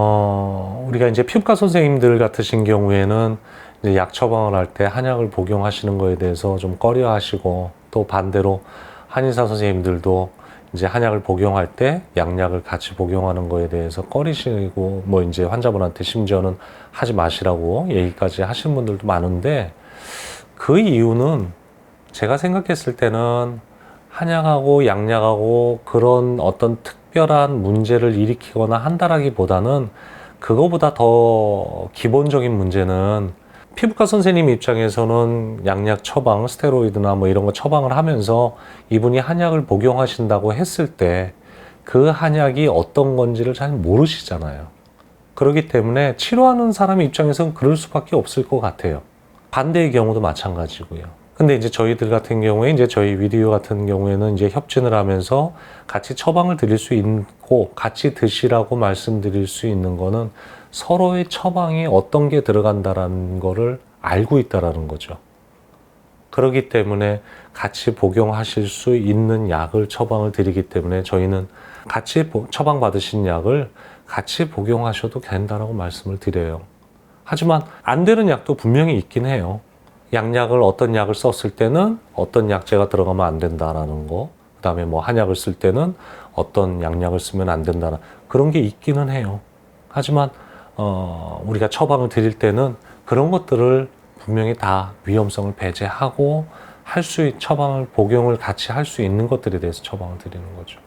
어, 우리가 이제 피부과 선생님들 같으신 경우에는 이제 약 처방을 할 때 한약을 복용하시는 거에 대해서 좀 꺼려 하시고 또 반대로 한의사 선생님들도 이제 한약을 복용할 때 양약을 같이 복용하는 거에 대해서 꺼리시고 뭐 이제 환자분한테 심지어는 하지 마시라고 얘기까지 하시는 분들도 많은데 그 이유는 제가 생각했을 때는 한약하고 양약하고 그런 어떤 특 별한 문제를 일으키거나 한다라기보다는 그거보다 더 기본적인 문제는 피부과 선생님 입장에서는 양약 처방, 스테로이드나 뭐 이런 거 처방을 하면서 이분이 한약을 복용하신다고 했을 때 그 한약이 어떤 건지를 잘 모르시잖아요. 그렇기 때문에 치료하는 사람 입장에서는 그럴 수밖에 없을 것 같아요. 반대의 경우도 마찬가지고요. 근데 이제 저희들 같은 경우에 이제 저희 위디오 같은 경우에는 이제 협진을 하면서 같이 처방을 드릴 수 있고 같이 드시라고 말씀드릴 수 있는 거는 서로의 처방이 어떤 게 들어간다라는 거를 알고 있다라는 거죠. 그렇기 때문에 같이 복용하실 수 있는 약을 처방을 드리기 때문에 저희는 같이 보- 처방 받으신 약을 같이 복용하셔도 된다라고 말씀을 드려요. 하지만 안 되는 약도 분명히 있긴 해요. 양약을 어떤 약을 썼을 때는 어떤 약재가 들어가면 안 된다라는 거. 그다음에 뭐 한약을 쓸 때는 어떤 양약을 쓰면 안 된다는 그런 게 있기는 해요. 하지만 어, 우리가 처방을 드릴 때는 그런 것들을 분명히 다 위험성을 배제하고 할수있 처방을 복용을 같이 할 수 있는 것들에 대해서 처방을 드리는 거죠.